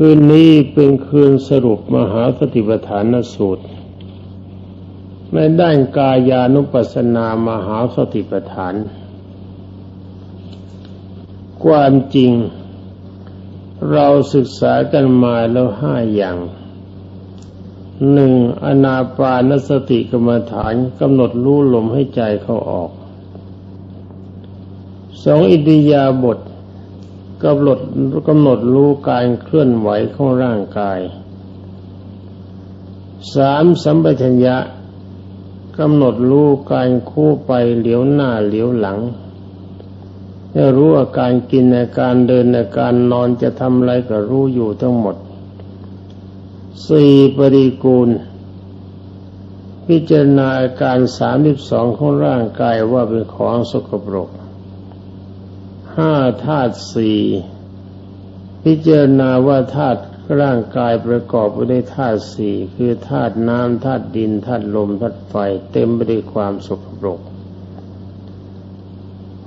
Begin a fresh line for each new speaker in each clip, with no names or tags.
คืนนี้เป็นคืนสรุปมหาสติปัฏฐานสูตร ในด้านกายานุปัสสนามหาสติปัฏฐาน ความจริง เราศึกษากันมาแล้วห้าอย่างหนึ่งอนาปานสติกรรมฐานกำหนดรู้ลมให้ใจเข้าออกสองอิติยาบท กำหนดกำหนดรู้การเคลื่อนไหวของร่างกายสามสัมปชัญญะกำหนดรู้การคู่ไปเหลียวหน้าเหลียวหลังให้รู้อาการกินอาการเดินอาการนอนจะทำอะไรก็รู้อยู่ทั้งหมดสี่ปริกูล พิจารณาอาการสามสิบสองของร่างกายว่าเป็นของสกปรก ห้าธาตุสี่พิจารณาว่าธาตุร่างกายประกอบไปด้วยธาตุสี่คือธาตุน้ำธาตุดินธาตุลมธาตุไฟ เต็มไปด้วยความสกปรก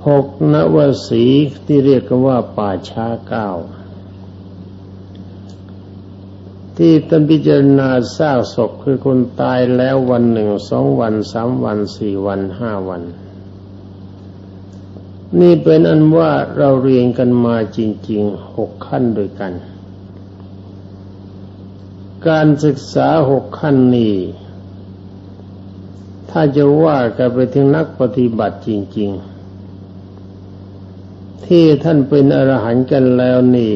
หกนวสีที่เรียกกันว่าป่าช้าเก้าที่ตันพิจารณาซากศพคือคนตายแล้ววันหนึ่งสองวันสามวันสี่วันห้าวัน นี่เป็นอันว่าเราเรียนกันมาจริงๆหกขั้นด้วยกัน การศึกษาหกขั้นนี้ถ้าจะว่ากันไปถึงนักปฏิบัติจริง ๆ ที่ท่านเป็นอรหันต์กันแล้วนี่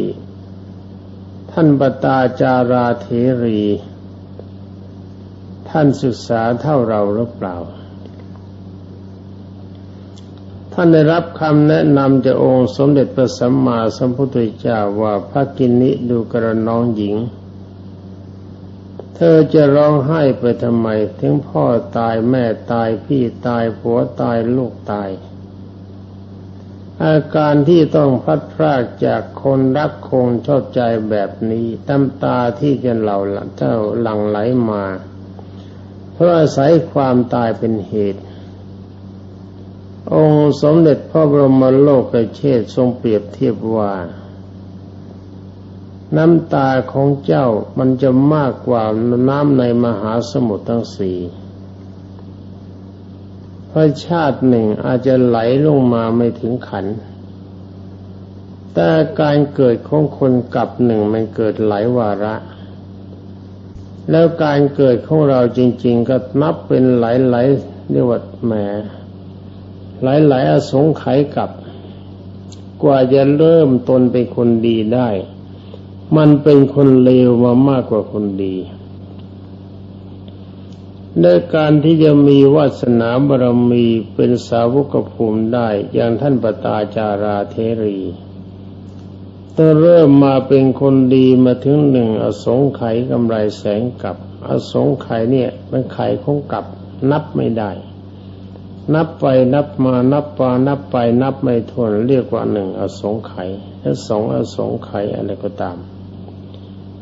ท่านปตาจาราเทรี ท่านศึกษาเท่าเราหรือเปล่า ท่านได้รับคำแนะนำจากองค์สมเด็จพระสัมมาสัมพุทธเจ้าว่าพระกินนิดูกระน้องหญิง เธอจะร้องไห้ไปทำไม ถึงพ่อตายแม่ตายพี่ตายผัวตายลูกตาย อาการที่ต้องพัดพรากจากคนรักคงชอบใจแบบนี้ตั้มตาที่จะเหล่าเจ้าหลั่งไหลมา เพราะอาศัยความตายเป็นเหตุ องค์สมเด็จพระบรมโลกเชษทรงเปรียบเทียบว่า น้ำตาของเจ้ามันจะมากกว่าน้ำในมหาสมุทรทั้งสี่พระชาติหนึ่งอาจจะไหลลงมาไม่ถึงขัน แต่การเกิดของคนกับหนึ่งมันเกิดหลายวาระ แล้วการเกิดของเราจริง ๆ ก็นับเป็นหลายๆเรียกว่าแหม หลายๆอสงไขยกับ กว่าจะเริ่มตนเป็นคนดีได้ มันเป็นคนเลวมามากกว่าคนดีในการที่จะมีวาสนาบารมีเป็นสาวกภูมิได้อย่างท่านปตาจาราเทรีต้องเริ่มมาเป็นคนดีมาถึงหนึ่งอสงไขยกำไรแสงกับ อสงไขยเนี่ยมันไขคงกับนับไม่ได้ นับไปนับมานับปานับไปนับไม่ถ้วนเรียกว่าหนึ่งอสงไขยและสองอสงไขยอะไรก็ตาม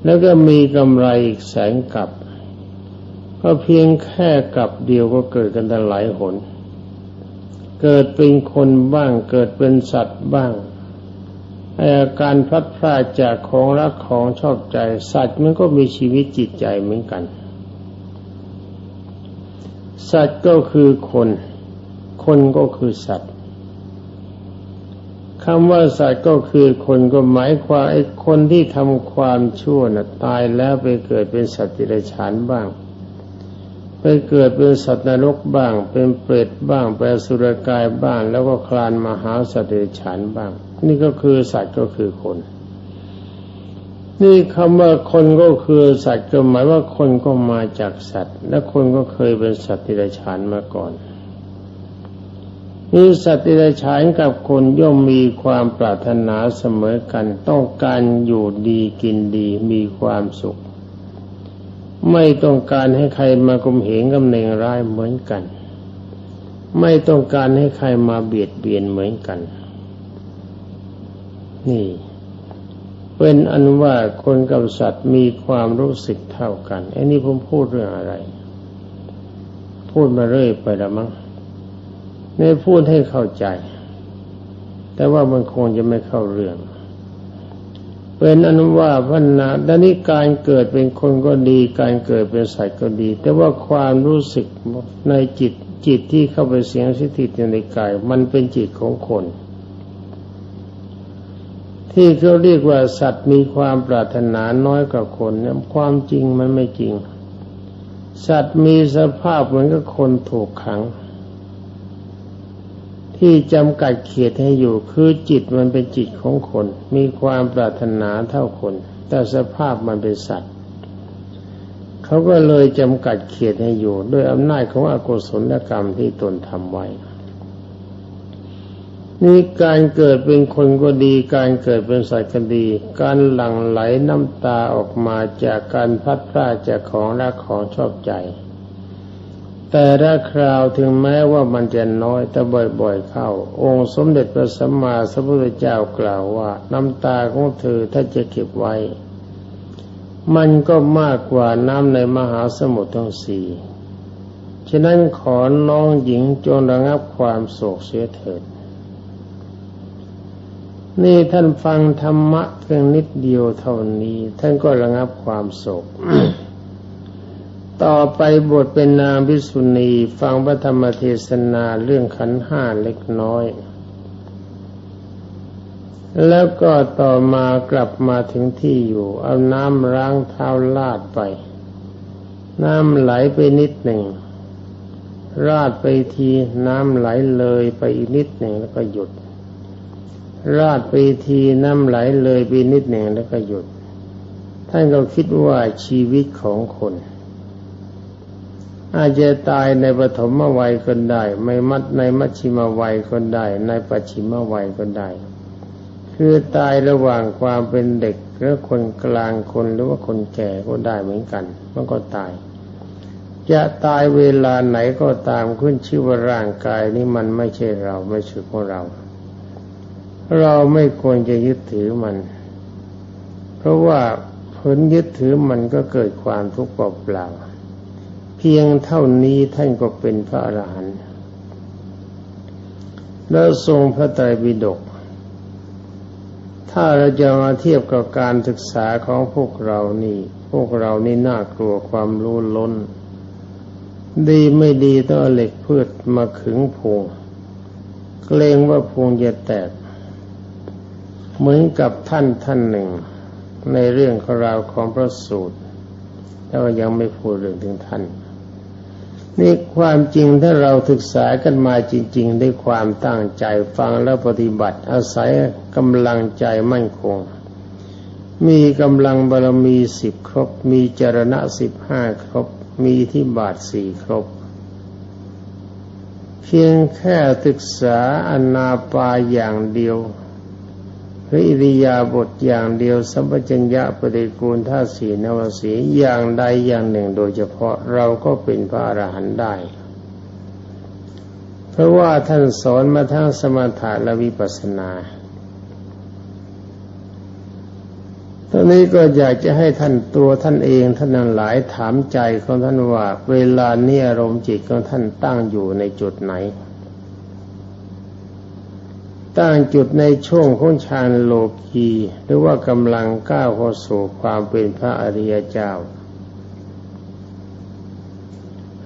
แล้วก็มีกำไรอีกแสงกับ ก็เพียงแค่กับเดียวก็เกิดกันหลายหน เกิดเป็นคนบ้างเกิดเป็นสัตว์บ้างอาการพลัดพรากจากของรักของชอบใจสัตว์มันก็มีชีวิตจิตใจเหมือนกัน สัตว์ก็คือคน คนก็คือสัตว์คำว่าสัตว์ก็คือคนก็หมายความไอ้คนที่ทำความชั่วนะ่ะตายแล้วไปเกิดเป็นสัตว์ติรฉานบ้าง ไปเกิดเป็นสัตว์นรกบ้าง เป็นเปรตบ้างเป็นสุรกายบ้าง แล้วก็คลานมาหาสัตว์ติรฉานบ้าง นี่ก็คือสัตว์ก็คือคน นี่คำว่าคนก็คือสัตว์ก็หมายว่าคนก็มาจากสัตว์ และคนก็เคยเป็นสัตว์ติรฉานมาก่อน นี่สัตว์ที่ได้ฉานกับคนย่อมมีความปรารถนาเสมอกัน ต้องการอยู่ดีกินดีมีความสุข ไม่ต้องการให้ใครมากลมเหงกำเนงร้ายเหมือนกัน ไม่ต้องการให้ใครมาเบียดเบียนเหมือนกัน นี่เป็นอันว่าคนกับสัตว์มีความรู้สึกเท่ากันไอ้นี่ผมพูดเรื่องอะไร พูดมาเรื่อยไปละมั้ง นี่พูดให้เข้าใจ แต่ว่ามันคงจะไม่เข้าเรื่องเป็นอนุว่าพัฒนาดังนี้การเกิดเป็นคนก็ดี การเกิดเป็นสัตว์ก็ดี แต่ว่าความรู้สึกในจิตจิตที่เข้าไปเสียงสถิตอยู่ในกาย มันเป็นจิตของคน ที่เขาเรียกว่าสัตว์มีความปรารถนาน้อยกว่าคนเนี่ยความจริงมันไม่จริง สัตว์มีสภาพเหมือนกับคนถูกขัง ที่จำกัดเขตให้อยู่คือจิตมันเป็นจิตของคน มีความปรารถนาเท่าคน แต่สภาพมันเป็นสัตว์เขาก็เลยจำกัดเขตให้อยู่ด้วยอำนาจของอกุศลกรรมที่ตนทำไว้ นี่การเกิดเป็นคนก็ดี การเกิดเป็นสัตว์ก็ดี การหลั่งไหลน้ำตาออกมาจากการพัดพลาดจากของรักของชอบใจ แต่ละคราวถึงแม้ว่ามันจะน้อยแต่บ่อยๆเข้า องค์สมเด็จพระสัมมาสัมพุทธเจ้ากล่าวว่า น้ำตาของเธอถ้าจะเก็บไว้ มันก็มากกว่าน้ำในมหาสมุทรทั้งสี่ฉะนั้นขอน้องหญิงจงระงับความโศกเสียเถิด นี่ท่านฟังธรรมะเพียงนิดเดียวเท่านี้ ท่านก็ระงับความโศก ต่อไปบทเป็นนางพิสุณีฟังพระธรรมเทศนาเรื่องขันห้าเล็กน้อย แล้วก็ต่อมากลับมาถึงที่อยู่ เอาน้ำล้างเท้าลาดไป น้ำไหลไปนิดหนึ่ง ราดไปทีน้ำไหลเลยไปอีกนิดหนึ่งแล้วก็หยุด ราดไปทีน้ำไหลเลยไปนิดหนึ่งแล้วก็หยุด ท่านก็คิดว่าชีวิตของคน อาจจะตายในปฐมวัยก็ได้ ไม่มัดในมัชชิมวัยก็ได้ ในปัจฉิมวัยก็ได้ คือตายระหว่างความเป็นเด็กหรือคนกลางคนหรือว่าคนแก่ก็ได้เหมือนกัน มันก็ตาย จะตายเวลาไหนก็ตามขึ้นชื่อว่าร่างกายนี้มันไม่ใช่เราไม่ใช่ของเรา เราไม่ควรจะยึดถือมัน เพราะว่าผลยึดถือมันก็เกิดความทุกข์เปล่า พียงเท่านี้ท่านก็เป็นพระอรหันต์แล้วทรงพระไตรปิฎกถ้าเราจะมาเทียบกับการศึกษาของพวกเรานี่ พวกเรานี่น่ากลัวความรู้ล้น ดีไม่ดีต้องเหล็กพืชมาขึงพงเกรงว่าพงจะแตก เหมือนกับท่านท่านหนึ่ง ในเรื่องของราวของพระสูตรแล้วยังไม่พูดเรื่องถึงท่าน นี่ความจริงถ้าเราศึกษากันมาจริง ๆ ด้วยความตั้งใจฟังแล้วปฏิบัติอาศัยกำลังใจมั่นคง มีกำลังบารมีสิบครบ มีจรณะสิบห้าครบ มีที่บาทสี่ครบ เพียงแค่ศึกษาอนาปาอย่างเดียว หรืออิริยาบถอย่างเดียวสัมปชัญญะปฏิกูลท่าสีนวสีอย่างใดอย่างหนึ่งโดยเฉพาะเราก็เป็นพระอรหันต์ได้ เพราะว่าท่านสอนมาทั้งสมถะและวิปัสสนาตอนนี้ก็อยากจะให้ท่านตัวท่านเองท่านนั้นหลายถามใจของท่านว่า เวลานี้อารมณ์จิตของท่านตั้งอยู่ในจุดไหน ตั้งจุดในช่วงของฌานโลกีหรือว่ากำลังก้าวเข้าสู่ความเป็นพระอริยเจ้า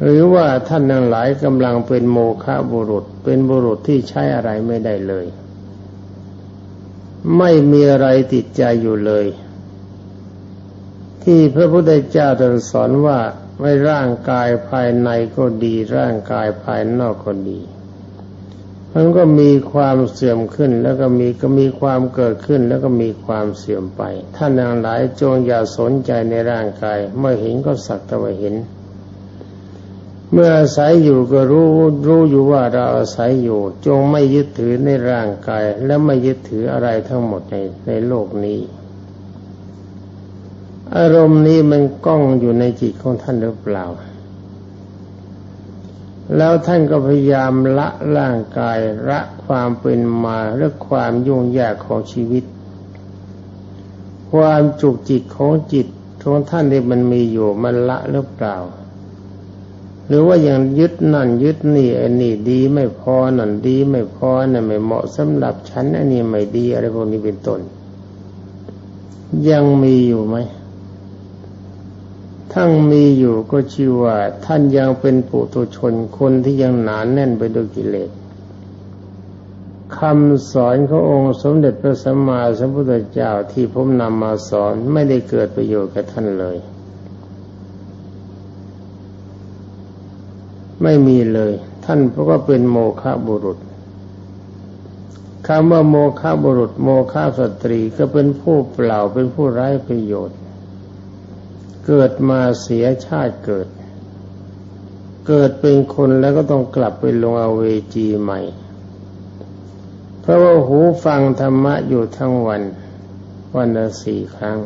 หรือว่าท่านทั้งหลายกำลังเป็นโมฆะบุรุษ เป็นบุรุษที่ใช้อะไรไม่ได้เลย ไม่มีอะไรติดใจอยู่เลย ที่พระพุทธเจ้าตรัสสอนว่าไม่ร่างกายภายในก็ดี ร่างกายภายนอกก็ดี มันก็มีความเสื่อมขึ้น แล้วก็มีก็มีความเกิดขึ้น แล้วก็มีความเสื่อมไป ท่านทั้งหลายจงอย่าสนใจในร่างกาย เมื่อเห็นก็สักแต่ว่าเห็น เมื่ออาศัยอยู่ก็รู้รู้อยู่ว่าเราอาศัยอยู่ จงไม่ยึดถือในร่างกาย และไม่ยึดถืออะไรทั้งหมดในในโลกนี้ อารมณ์นี้มันก้องอยู่ในจิตของท่านหรือเปล่า แล้วท่านก็พยายามละร่างกายละความเป็นมาและความยุ่งยากของชีวิต ความจุกจิตของจิตของท่านที่มันมีอยู่มันละหรือเปล่า หรือว่ายังยึดนั่นยึดนี่อันนี้ดีไม่พอนั่นดีไม่พอนั่นไม่เหมาะสำหรับฉันอันนี้ไม่ดีอะไรพวกนี้เป็นต้นยังมีอยู่ไหม ทั้งมีอยู่ก็ชื่อว่า ท่านยังเป็นปุถุชนคนที่ยังหนานแน่นไปด้วยกิเลสคำสอนขององค์สมเด็จพระสัมมาสัมพุทธเจ้าที่ผมนำมาสอนไม่ได้เกิดประโยชน์กับท่านเลย ไม่มีเลย ท่านเพราะว่าเป็นโมฆะบุรุษคำว่าโมฆะบุรุษ โมฆะสตรีก็เป็นผู้เปล่าเป็นผู้ไร้ประโยชน์ เกิดมาเสียชาติเกิด เกิดเป็นคนแล้วก็ต้องกลับไปลงอเวจีใหม่ เพราะว่าหูฟังธรรมะอยู่ทั้งวัน วันละสี่ครั้ง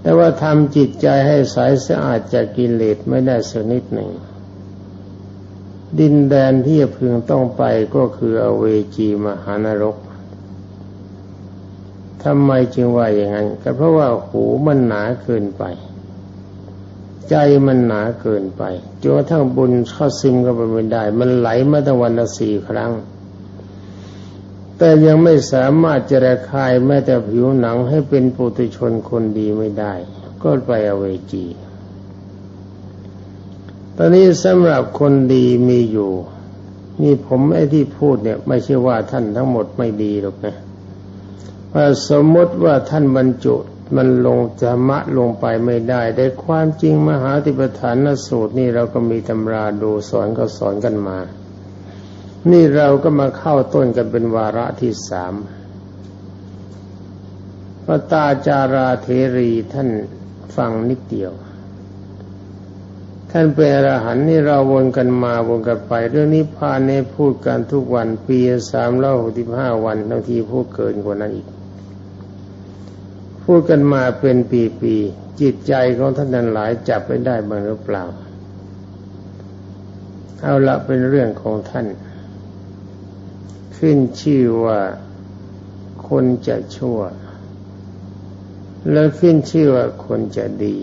แต่ว่าทำจิตใจให้ใสสะอาดจากกิเลสไม่ได้สักนิดหนึ่ง ดินแดนที่จะพึงต้องไปก็คืออเวจีมหานรก ทำไมจึงว่าอย่างนั้น ก็เพราะว่าหูมันหนาเกินไป ใจมันหนาเกินไปจนกระทั่งบุญเข้าซึมก็ไปไม่ได้ มันไหลมาตั้งวันละสี่ครั้ง แต่ยังไม่สามารถจะระคายแม้แต่ผิวหนังให้เป็นปุถุชนคนดีไม่ได้ ก็ไปอเวจีตอนนี้สำหรับคนดีมีอยู่ นี่ผมไอ้ที่พูดเนี่ย ไม่ใช่ว่าท่านทั้งหมดไม่ดีหรอกนะ สมมติว่าท่านบรรจุมันลงธรรมะลงไปไม่ได้ ได้ความจริงมหาติปฐานสูตรนี่เราก็มีตำราดูสอนก็สอนกันมา นี่เราก็มาเข้าต้นกันเป็นวาระที่สามพระตาจาราเทรีท่านฟังนิดเดียว ท่านเป็นอรหันต์นี่เราวนกันมาวนกันไป เรื่องนี้พานในพูดกันทุกวันปีสามร้อยหกสิบห้าวันบางทีพูดเกินกว่านั้นอีก พูดกันมาเป็นปีๆจิตใจของท่านนั้นหลายจับไปได้บ้างหรือเปล่า เอาละเป็นเรื่องของท่าน ขึ้นชื่อว่าคนจะชั่ว แล้วขึ้นชื่อว่าคนจะดี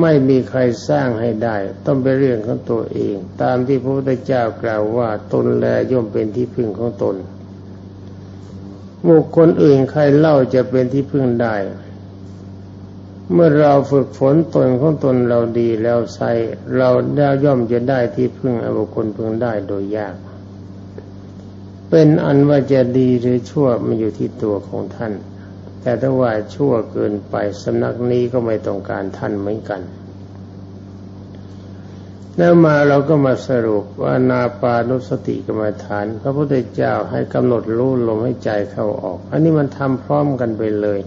ไม่มีใครสร้างให้ได้ ต้องเป็นเรื่องของตัวเอง ตามที่พระพุทธเจ้ากล่าวว่าตนแลย่อมเป็นที่พึ่งของตน บุคคลอื่นใครเล่าจะเป็นที่พึ่งได้ เมื่อเราฝึกฝนตนของตนเราดีแล้วใส่เราได้ย่อมจะได้ที่พึ่งอบุคคลพึ่งได้โดยยาก เป็นอันว่าจะดีหรือชั่วมันอยู่ที่ตัวของท่าน แต่ถ้าว่าชั่วเกินไปสำนักนี้ก็ไม่ต้องการท่านเหมือนกัน แล้วมาเราก็มาสรุปว่านาปานุสติกรรมฐาน พระพุทธเจ้าให้กำหนดรู้ลมให้ใจเข้าออก อันนี้มันทำพร้อมกันไปเลย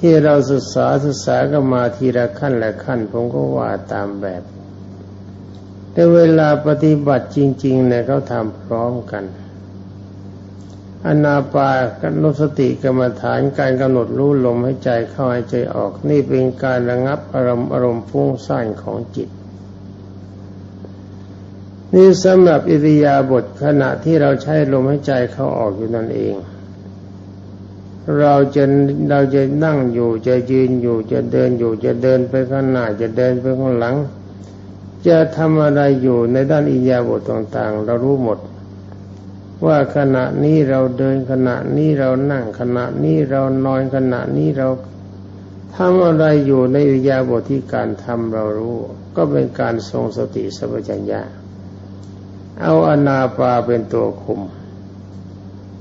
ที่เราศึกษาศึกษาก็มาทีละขั้นละขั้น ผมก็ว่าตามแบบ แต่เวลาปฏิบัติจริง ๆ เนี่ยเขาทำพร้อมกันอนาปากนุสติกรรมฐานการกำหนดรู้ลมให้ใจเข้าให้ใจออก นี่เป็นการระงับอารมณ์อารมณ์ฟุ้งซ่านของจิต นี่สำหรับอิริยาบถขณะที่เราใช้ลมให้ใจเข้าออกอยู่นั่นเอง เราจะเราจะนั่งอยู่จะยืนอยู่จะเดินอยู่จะเดินไปข้างหน้าจะเดินไปข้างหลัง จะทำอะไรอยู่ในด้านอิริยาบถต่างๆ เรารู้หมด ว่าขณะนี้เราเดินขณะนี้เรานั่งขณะนี้เรานอนขณะนี้เราทำอะไรอยู่ในอิริยาบทที่การทำเรารู้ ก็เป็นการทรงสติสัพพัญญา เอาอนาปาเป็นตัวคุม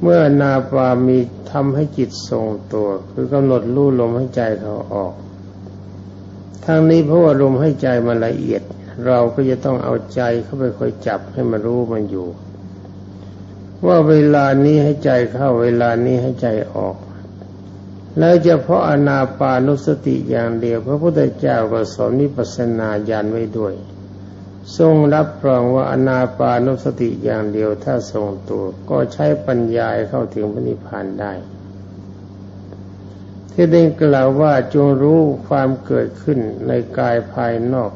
เมื่ออนาปามีทำให้จิตทรงตัว คือกำหนดรู้ลมให้ใจเขาออกทางนี้เพราะว่าลมให้ใจมันละเอียด เราก็จะต้องเอาใจเข้าไปคอยจับให้มันรู้มันอยู่ ว่าเวลานี้ให้ใจเข้าเวลานี้ให้ใจออก แล้วเฉพาะอนาปานุสติอย่างเดียว พระพุทธเจ้าก็สอนนิปัสนาญาณไว้ด้วย ทรงรับรองว่าอนาปานุสติอย่างเดียวถ้าทรงตัวก็ใช้ปัญญาเข้าถึงพระนิพพานได้ ที่ได้กล่าวว่าจงรู้ความเกิดขึ้นในกายภายนอก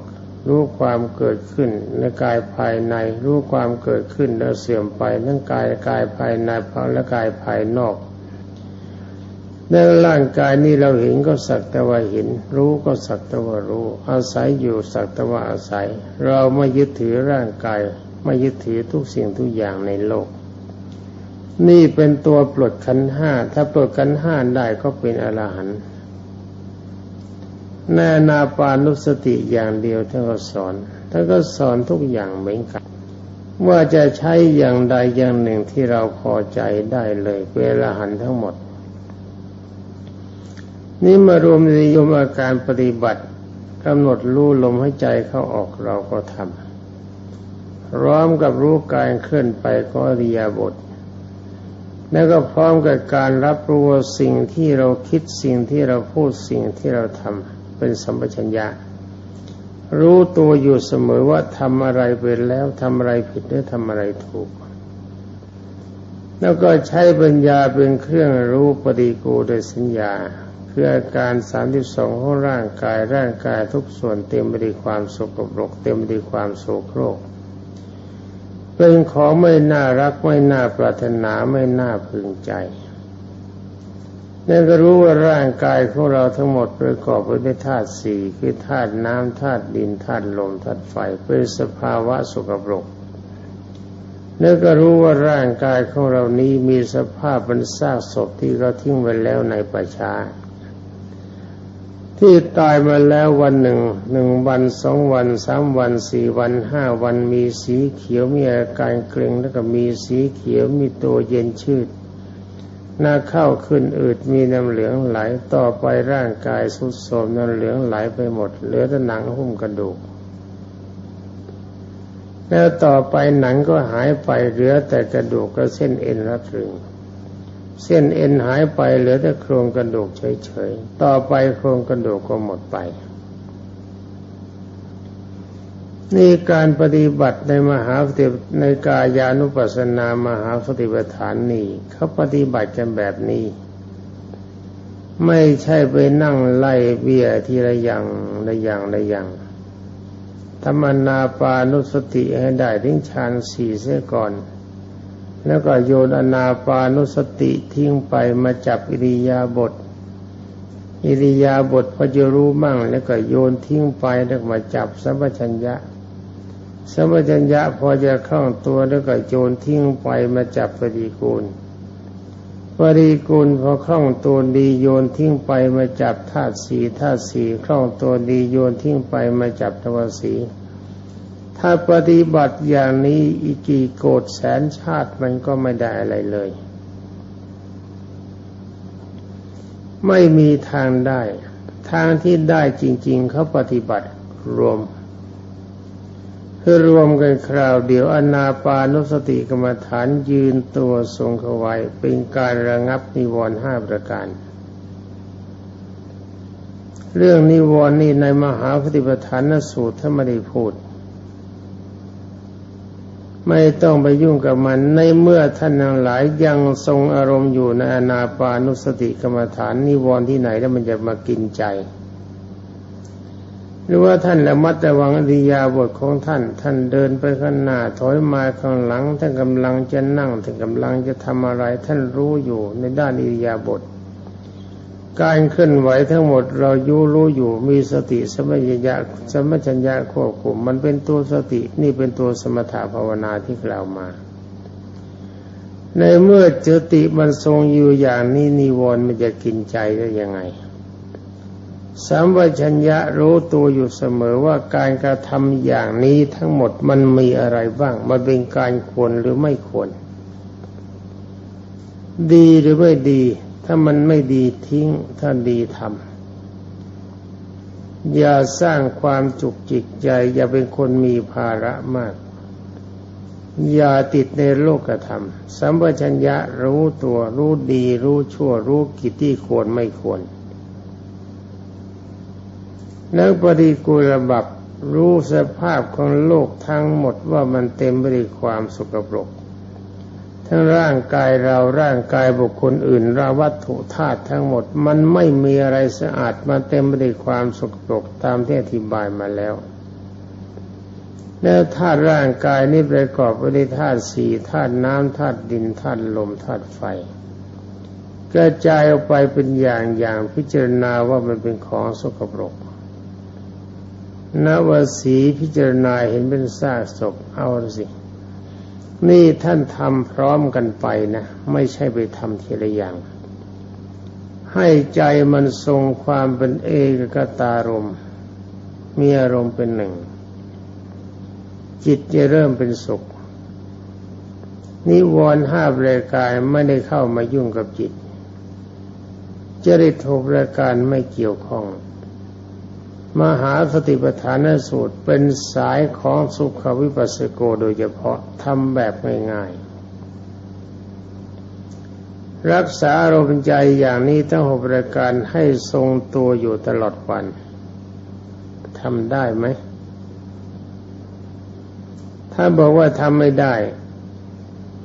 รู้ความเกิดขึ้นในกายภายใน รู้ความเกิดขึ้นแล้วเสื่อมไปทั้งกายกายภายในและกายภายนอก ในร่างกายนี้เราเห็นก็สักแต่ว่าเห็น รู้ก็สักแต่ว่ารู้ อาศัยอยู่สักแต่ว่าอาศัย เราไม่ยึดถือร่างกาย ไม่ยึดถือทุกสิ่งทุกอย่างในโลก นี่เป็นตัวปลดขันห้า ถ้าปลดขันห้าได้ก็เป็นอรหันต์แน่นาปานุสติอย่างเดียวท่านก็สอนท่านก็สอนทุกอย่างเหมือนกันว่าจะใช้อย่างใดอย่างหนึ่งที่เราพอใจได้เลยเป็นอรหันต์ทั้งหมด นี่มารวมในยมอาการปฏิบัติกำหนดรู้ลมให้ใจเข้าออกเราก็ทำพร้อมกับรู้การเคลื่อนไปก็อริยาบท แล้วก็พร้อมกับการรับรู้สิ่งที่เราคิดสิ่งที่เราพูดสิ่งที่เราทำเป็นสัมปชัญญะรู้ตัวอยู่เสมอว่าทำอะไรไปแล้วทำอะไรผิดหรือทำอะไรถูก แล้วก็ใช้ปัญญาเป็นเครื่องรู้ปฏิกูโดยสัญญา คืออาการสามที่สองของร่างกายร่างกายทุกส่วนเต็มไปด้วยความสกปรก เต็มไปด้วยความโศโครก เป็นของไม่น่ารักไม่น่าปรารถนาไม่น่าพึงใจนั่นก็รู้ว่าร่างกายของเราทั้งหมดประกอบไปด้วยธาตุสี่คือธาตุน้ำธาตุดินธาตุลมธาตุไฟเป็นสภาวะสกปรกนั่นก็รู้ว่าร่างกายของเรานี้มีสภาพเป็นซากศพที่เราทิ้งไว้แล้วในป่าช้า ที่ตายมาแล้ววันหนึ่งหนึ่งวันสองวันสามวันสี่วันห้าวันมีสีเขียวมีอาการเกร็งแล้วก็มีสีเขียวมีตัวเย็นชืดหน้าเข้าขึ้นอืดมีน้ำเหลืองไหลต่อไปร่างกายสุดโทมน้ำเหลืองไหลไปหมด เหลือแต่หนังหุ้มกระดูก แล้วต่อไปหนังก็หายไปเหลือแต่กระดูกกับเส้นเอ็นรัดรึง เส้นเอ็นหายไปเหลือแต่โครงกระดูกเฉยๆ ต่อไปโครงกระดูกก็หมดไป นี่การปฏิบัติในมหาสติในกายานุปัสสนามหาสติปัฏฐานนี่เขาปฏิบัติกันแบบนี้ ไม่ใช่ไปนั่งไล่เบี้ยทีละอย่างละอย่างละอย่างธรรมนาปานุสติให้ได้ถึงฌานสี่เสียก่อน แล้วก็โยนอนาปานุสติทิ้งไปมาจับอิริยาบถอิริยาบถพอจะรู้มั่ง แล้วก็โยนทิ้งไปแล้วมาจับสัมปชัญญะสัมปชัญญะพอจะคล่องตัวแล้วก็โยนทิ้งไปมาจับปฏิกูลปฏิกูลพอคล่องตัวดีโยนทิ้งไปมาจับธาตุสีธาตุสีคล่องตัวดีโยนทิ้งไปมาจับทวสี ถ้าปฏิบัติอย่างนี้อีกกี่โกดแสนชาติมันก็ไม่ได้อะไรเลย ไม่มีทางได้ ทางที่ได้จริง ๆเขาปฏิบัติรวมคือรวมกันคราวเดียวอนาปานุสติกรรมฐานยืนตัวทรงเขาไว้เป็นการระงับนิวรณ์ห้าประการ เรื่องนิวรณ์นี่ในมหาปฏิปทานสูตรท่านไม่ได้พูด ไม่ต้องไปยุ่งกับมัน ในเมื่อท่านทั้งหลายยังทรงอารมณ์อยู่ในอนาปานุสติกรรมฐานนิวรณ์ที่ไหนแล้วมันจะมากินใจ หรือว่าท่านละมัดระวังอริยาบทของท่าน ท่านเดินไปข้างหน้าถอยมาข้างหลังท่านกำลังจะนั่งท่านกำลังจะทำอะไร ท่านรู้อยู่ในด้านอริยาบท การเคลื่อนไหวทั้งหมดเรายูรู้อยู่มีสติสมัญญะสมัญญะควบคุมมันเป็นตัวสตินี่เป็นตัวสมถะภาวนาที่กล่าวมา ในเมื่อสติมันทรงอยู่อย่างนี้นิวรณ์มันจะกินใจได้ยังไงสัมปชัญญะรู้ตัวอยู่เสมอว่าการกระทำอย่างนี้ทั้งหมดมันมีอะไรบ้าง มันเป็นการควรหรือไม่ควร ดีหรือไม่ดี ถ้ามันไม่ดีทิ้ง ถ้าดีทำอย่าสร้างความจุกจิกใจ อย่าเป็นคนมีภาระมาก อย่าติดในโลกธรรม สัมปชัญญะรู้ตัวรู้ดี รู้ชั่ว รู้กิจที่ควรไม่ควร แล้วปฏิกูลบับรู้สภาพของโลกทั้งหมดว่ามันเต็มไปด้วยความสกปรก ทั้งร่างกายเราร่างกายบุคคลอื่นราวัตถุธาตุทั้งหมด มันไม่มีอะไรสะอาดมาเต็มไปด้วยความสกปรกตามที่อธิบายมาแล้ว แล้วธาตุร่างกายนี้ประกอบไปด้วยธาตุสี่ธาตุน้ำธาตุดินธาตุลมธาตุไฟกระจายออกไปเป็นอย่างอย่างพิจารณาว่ามันเป็นของสกปรกนวสีพิจารณาเห็นเป็นซากศพเอาสิ นี่ท่านทำพร้อมกันไปนะ ไม่ใช่ไปทำทีละอย่าง ให้ใจมันทรงความเป็นเอกกตารมมีอารมณ์เป็นหนึ่ง จิตจะเริ่มเป็นสุข นิวรณ์ห้าประการไม่ได้เข้ามายุ่งกับจิตจริตหกประการไม่เกี่ยวข้อง มหาสติปัฏฐานสูตรเป็นสายของสุขวิปัสสโกโดยเฉพาะทำแบบง่ายๆ รักษาอารมณ์ใจอย่างนี้ทั้งหกประการให้ทรงตัวอยู่ตลอดวันทำได้ไหม ถ้าบอกว่าทำไม่ได้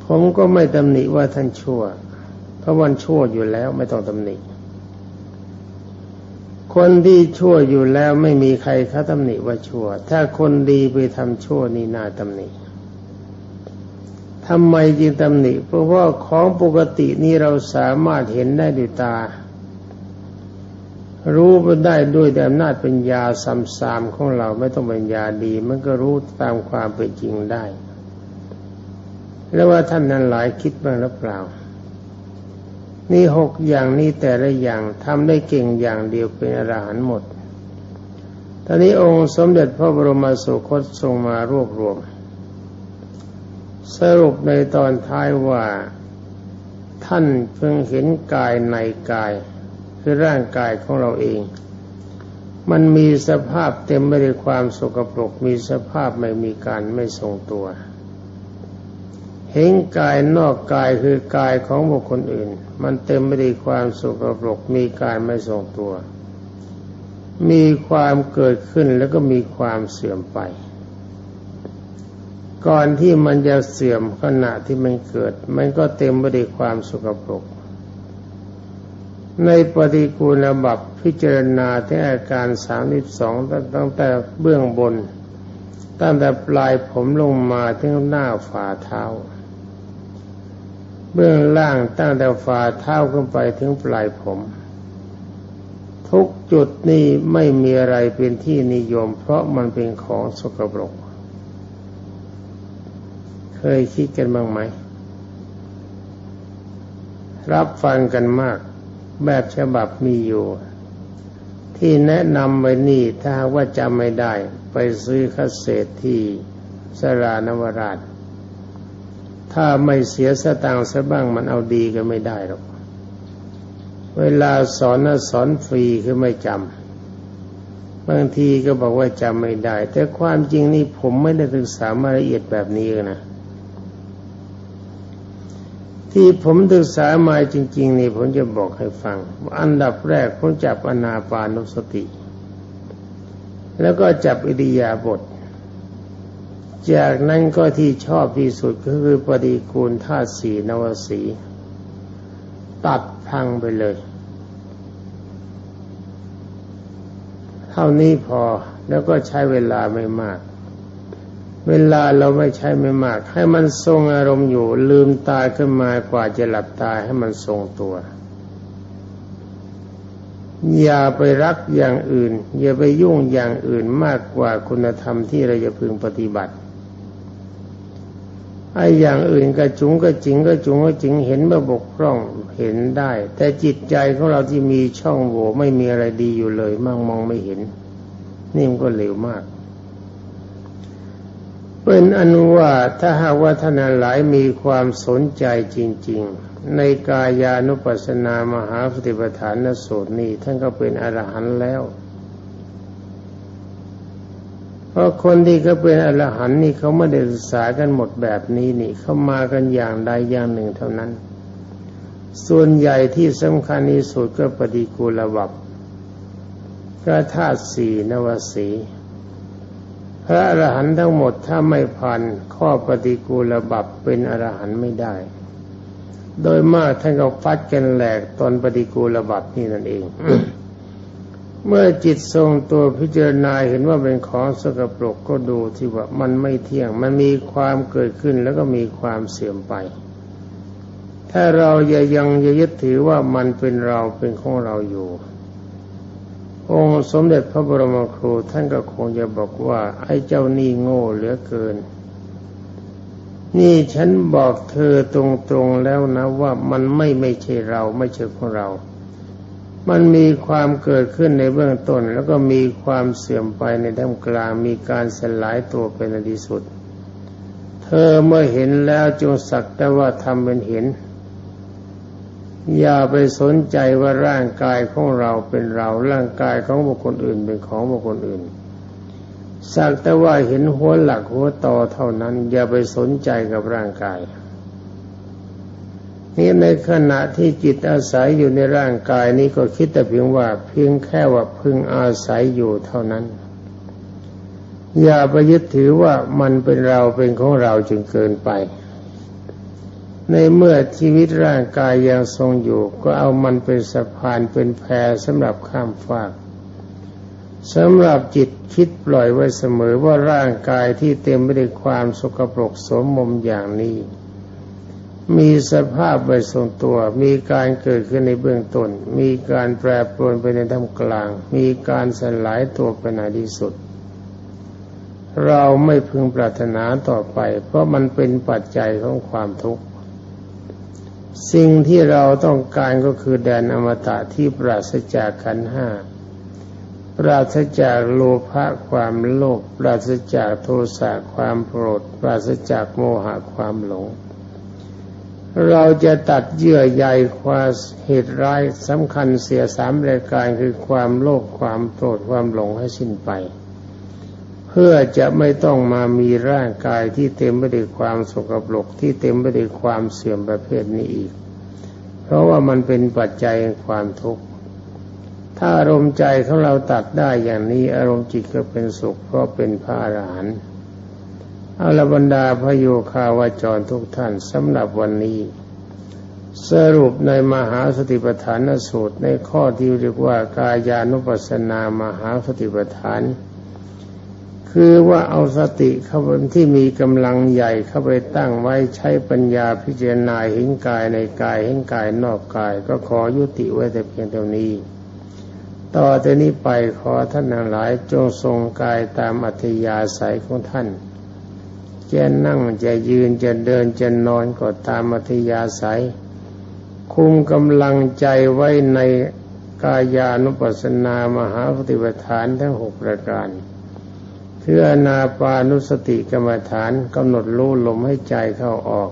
ผมก็ไม่ตำหนิว่าท่านชั่ว เพราะวันชั่วอยู่แล้วไม่ต้องตำหนิ คนที่ชั่วอยู่แล้วไม่มีใครเขาตำหนิว่าชั่ว ถ้าคนดีไปทำชั่วนี่นาตำหนิทำไมจึงตำหนิ เพราะว่าของปกตินี่เราสามารถเห็นได้ด้วยตา รู้ไปได้ด้วยแต่อำนาจปัญญาสัมสามของเราไม่ต้องปัญญาดี มันก็รู้ตามความเป็นจริงได้ แล้วว่าท่านนั้นหลายคิดบ้างหรือเปล่า นี่หกอย่างนี้แต่ละอย่างทำได้เก่งอย่างเดียวเป็นอรหันต์หมดตอนนี้องค์สมเด็จพระบรมสุคตทรงมารวบรวม สรุปในตอนท้ายว่า ท่านเพิ่งเห็นกายในกาย คือร่างกายของเราเอง มันมีสภาพเต็มไปด้วยความสกปรกมีสภาพไม่มีการไม่ทรงตัว เห็นกายนอกกายคือกายของบุคคลอื่น มันเต็มไปด้วยความสกปรกมีการไม่ทรงตัว มีความเกิดขึ้นแล้วก็มีความเสื่อมไป ก่อนที่มันจะเสื่อมขณะที่มันเกิด มันก็เต็มไปด้วยความสกปรกในปฏิกูลบับพิจารณาที่อาการสามสิบสองตั้งแต่เบื้องบน ตั้งแต่ปลายผมลงมาถึงหน้าฝ่าเท้า เบื้องล่างตั้งแต่ฝ่าเท้าขึ้นไปถึงปลายผม ทุกจุดนี้ไม่มีอะไรเป็นที่นิยม เพราะมันเป็นของสกปรก เคยคิดกันบ้างไหม รับฟังกันมาก แบบฉบับมีอยู่ ที่แนะนำไว้นี่ถ้าว่าจำไม่ได้ ไปซื้อคาเศษที่สรานวราช ถ้าไม่เสียสตางค์ซะบ้างมันเอาดีก็ไม่ได้หรอก เวลาสอนนะสอนฟรีคือไม่จำบางทีก็บอกว่าจำไม่ได้ แต่ความจริงนี่ผมไม่ได้ศึกษามาละเอียดแบบนี้นะที่ผมศึกษามาจริง ๆ นี่ผมจะบอกให้ฟัง อันดับแรกผมจับอนาปานุสติ แล้วก็จับอิริยาบถ จากนั้นก็ที่ชอบที่สุดก็คือปฏิกูลธาตุสีนวสี ตัดพังไปเลย เท่านี้พอแล้วก็ใช้เวลาไม่มาก เวลาเราไม่ใช้ไม่มาก ให้มันทรงอารมณ์อยู่ ลืมตาขึ้นมากว่าจะหลับตาให้มันทรงตัวอย่าไปรักอย่างอื่น อย่าไปยุ่งอย่างอื่นมากกว่าคุณธรรมที่เราจะพึงปฏิบัติ ไอ้อย่างอื่นกระจุงกระจิงกระจุงกระจิงเห็นว่าบกพร่องเห็นได้ แต่จิตใจของเราที่มีช่องโหว่ไม่มีอะไรดีอยู่เลยมั่งมองไม่เห็น นี่มันก็เลวมากเป็นอนุว่าถ้าหากว่าท่านหลายมีความสนใจจริง ๆ ในกายานุปัสสนามหาสติปัฏฐานสูตรนี้ท่านก็เป็นอรหันต์แล้ว เพราะคนที่เขาเป็นอรหันต์นี่เขาไม่ได้ศึกษากันหมดแบบนี้นี่เขามากันอย่างใดอย่างหนึ่งเท่านั้น ส่วนใหญ่ที่สำคัญที่สุดก็ปฏิกูลวับก็ธาตุสี่นวสีพระอรหันต์ทั้งหมดถ้าไม่ผ่านข้อปฏิกูลบับเป็นอรหันต์ไม่ได้ โดยมากท่านก็ฟัดกันแหลกตอนปฏิกูลบับนี่นั่นเอง เมื่อจิตทรงตัวพิจารณาเห็นว่าเป็นของสกปรกก็ดูที่ว่ามันไม่เที่ยง มันมีความเกิดขึ้นแล้วก็มีความเสื่อมไป ถ้าเราอย่ายังยึดถือว่ามันเป็นเราเป็นของเราอยู่ องค์สมเด็จพระบรมครูท่านก็คงจะบอกว่าไอ้เจ้านี่โง่เหลือเกิน นี่ฉันบอกเธอตรงๆแล้วนะว่ามันไม่ไม่ใช่เราไม่ใช่ของเรา มันมีความเกิดขึ้นในเบื้องต้น แล้วก็มีความเสื่อมไปในท่ามกลางมีการสลายตัวเป็นในที่สุด เธอเมื่อเห็นแล้วจงสักแต่ว่าทำเป็นเห็น อย่าไปสนใจว่าร่างกายของเราเป็นเราร่างกายของบุคคลอื่นเป็นของบุคคลอื่นสักแต่ว่าเห็นหัวหลักหัวต่อเท่านั้น อย่าไปสนใจกับร่างกาย นี่ในขณะที่จิตอาศัยอยู่ในร่างกายนี้ก็คิดแต่เพียงว่าเพียงแค่ว่าพึงอาศัยอยู่เท่านั้น อย่าไปยึดถือว่ามันเป็นเราเป็นของเราจนเกินไป ในเมื่อชีวิตร่างกายยังทรงอยู่ ก็เอามันเป็นสะพานเป็นแพสำหรับข้ามฟากสำหรับจิตคิดปล่อยไว้เสมอว่าร่างกายที่เต็มไปด้วยความสกปรกสมมมอย่างนี้ มีสภาพไว้ทรงตัว มีการเกิดขึ้นในเบื้องต้น มีการแปรปรวนไปในท่ามกลาง มีการสลายตัวไปในที่สุด เราไม่พึงปรารถนาต่อไป เพราะมันเป็นปัจจัยของความทุกข์ สิ่งที่เราต้องการก็คือแดนอมตะที่ปราศจากขันห้า ปราศจากโลภะความโลภ ปราศจากโทสะความโกรธ ปราศจากโมหะความหลง เราจะตัดเยื่อใยความเหตุร้ายสำคัญเสียสามรายการคือความโลภความโกรธความหลงให้สิ้นไป เพื่อจะไม่ต้องมามีร่างกายที่เต็มไปด้วยความสกปรกที่เต็มไปด้วยความเสื่อมประเภทนี้อีก เพราะว่ามันเป็นปัจจัยแห่งความทุกข์ถ้าอารมณ์ใจของเราตัดได้อย่างนี้อารมณ์จิตก็เป็นสุขเพราะเป็นพระอรหันต์ อารบรรดาพระโยคาวาจรทุกท่านสำหรับวันนี้ สรุปในมหาสติปัฏฐานสูตรในข้อที่เรียกว่ากายานุปัสสนามหาสติปัฏฐาน คือว่าเอาสติเข้าไปที่มีกำลังใหญ่เข้าไปตั้งไว้ใช้ปัญญาพิจารณาเห็นกายในกายเห็นกายนอกกาย ก็ขอยุติไว้แต่เพียงเท่านี้ต่อจากนี้ไปขอท่านทั้งหลายจงทรงกายตามอัธยาศัยของท่าน จะนั่งจะยืนจะเดินจะนอนก็ตามอัธยาศัย คุมกำลังใจไว้ในกายานุปัสสนามหาปฏิปทานทั้งหกประการคืออนาปานุสติกรรมฐานกำหนดรู้ลมให้ใจเข้าออก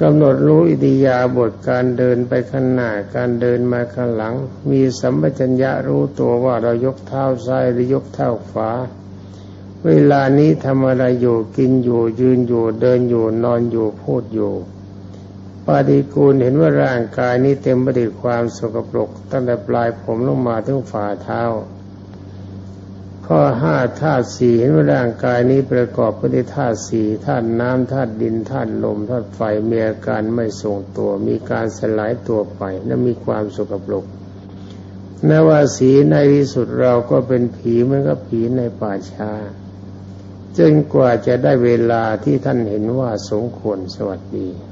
กำหนดรู้อิทิยาบทการเดินไปข้างหน้าการเดินมาข้างหลัง มีสัมปชัญญะรู้ตัวว่าเรายกเท้าซ้ายหรือยกเท้าขวา เวลานี้ทำอะไรอยู่กินอยู่ยืนอยู่เดินอยู่นอนอยู่พูดอยู่ ปาฏิกูลเห็นว่าร่างกายนี้เต็มไปด้วยความสกปรกตั้งแต่ปลายผมลงมาถึงฝ่าเท้า ข้อห้าธาตุสี่เห็นว่าร่างกายนี้ประกอบไปด้วยธาตุสี่ธาตุน้ำธาตุดินธาตุลมธาตุไฟมีอาการไม่ทรงตัว มีการสลายตัวไปและมีความสกปรกนว่าสีในที่สุดเราก็เป็นผีเหมือนกับผีในป่าชา จนกว่าจะได้เวลาที่ท่านเห็นว่าสมควรสวัสดี